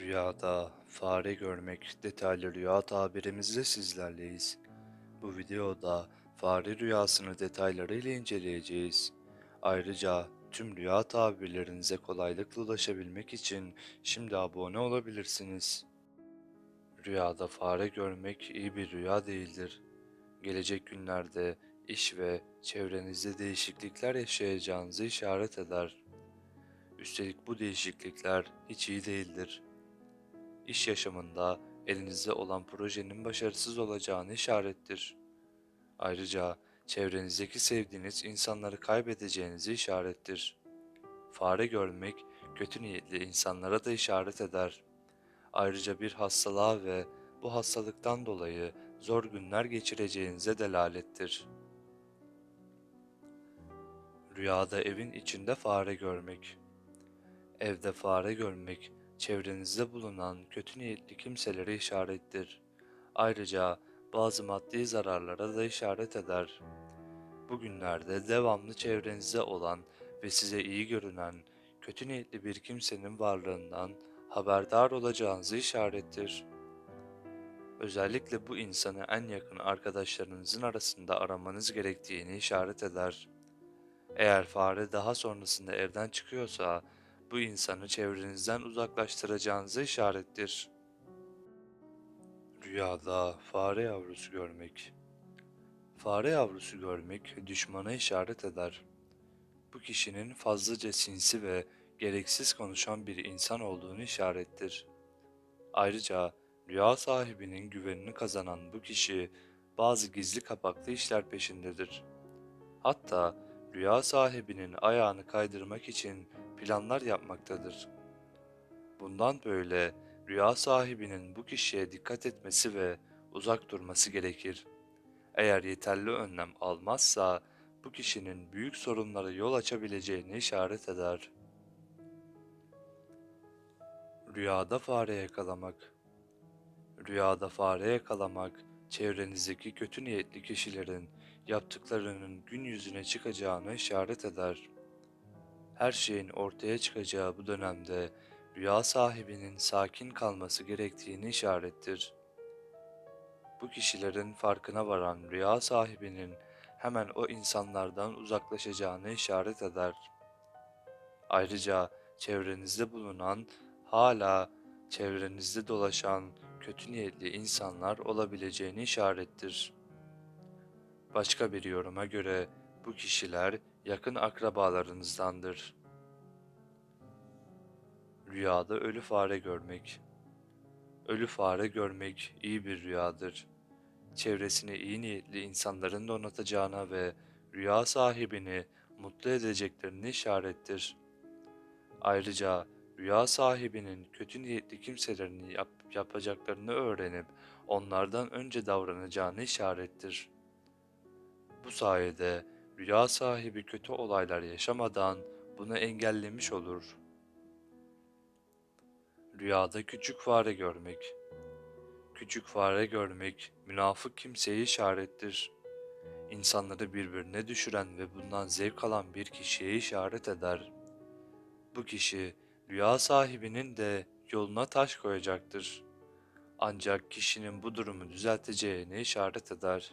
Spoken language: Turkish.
Rüyada fare görmek detaylı rüya tabirimizle sizlerleyiz. Bu videoda fare rüyasını detaylarıyla inceleyeceğiz. Ayrıca tüm rüya tabirlerinize kolaylıkla ulaşabilmek için şimdi abone olabilirsiniz. Rüyada fare görmek iyi bir rüya değildir. Gelecek günlerde iş ve çevrenizde değişiklikler yaşayacağınızı işaret eder. Üstelik bu değişiklikler hiç iyi değildir. İş yaşamında elinizde olan projenin başarısız olacağını işarettir. Ayrıca çevrenizdeki sevdiğiniz insanları kaybedeceğinizi işarettir. Fare görmek kötü niyetli insanlara da işaret eder. Ayrıca bir hastalığa ve bu hastalıktan dolayı zor günler geçireceğinize delalettir. Rüyada evin içinde fare görmek. Evde fare görmek çevrenizde bulunan kötü niyetli kimselere işarettir. Ayrıca bazı maddi zararlara da işaret eder. Bugünlerde devamlı çevrenizde olan ve size iyi görünen kötü niyetli bir kimsenin varlığından haberdar olacağınızı işarettir. Özellikle bu insanı en yakın arkadaşlarınızın arasında aramanız gerektiğini işaret eder. Eğer fare daha sonrasında evden çıkıyorsa bu insanı çevrenizden uzaklaştıracağınızı işarettir. Rüyada fare yavrusu görmek. Fare yavrusu görmek düşmana işaret eder. Bu kişinin fazlaca sinsi ve gereksiz konuşan bir insan olduğunu işarettir. Ayrıca rüya sahibinin güvenini kazanan bu kişi bazı gizli kapaklı işler peşindedir. Hatta rüya sahibinin ayağını kaydırmak için planlar yapmaktadır. Bundan böyle rüya sahibinin bu kişiye dikkat etmesi ve uzak durması gerekir. Eğer yeterli önlem almazsa bu kişinin büyük sorunlara yol açabileceğini işaret eder. Rüyada fare yakalamak Rüyada fare yakalamak, çevrenizdeki kötü niyetli kişilerin yaptıklarının gün yüzüne çıkacağını işaret eder. Her şeyin ortaya çıkacağı bu dönemde rüya sahibinin sakin kalması gerektiğini işarettir. Bu kişilerin farkına varan rüya sahibinin hemen o insanlardan uzaklaşacağını işaret eder. Ayrıca çevrenizde bulunan, hala çevrenizde dolaşan kötü niyetli insanlar olabileceğini işarettir. Başka bir yoruma göre bu kişiler yakın akrabalarınızdandır. Rüyada ölü fare görmek. Ölü fare görmek iyi bir rüyadır. Çevresine iyi niyetli insanların donatacağına ve rüya sahibini mutlu edeceklerini işarettir. Ayrıca rüya sahibinin kötü niyetli kimselerini yap yapacaklarını öğrenip onlardan önce davranacağını işarettir. Bu sayede rüya sahibi kötü olaylar yaşamadan bunu engellemiş olur. Rüyada küçük fare görmek. Küçük fare görmek münafık kimseyi işarettir. İnsanları birbirine düşüren ve bundan zevk alan bir kişiye işaret eder. Bu kişi rüya sahibinin de yoluna taş koyacaktır. Ancak kişinin bu durumu düzelteceğini işaret eder.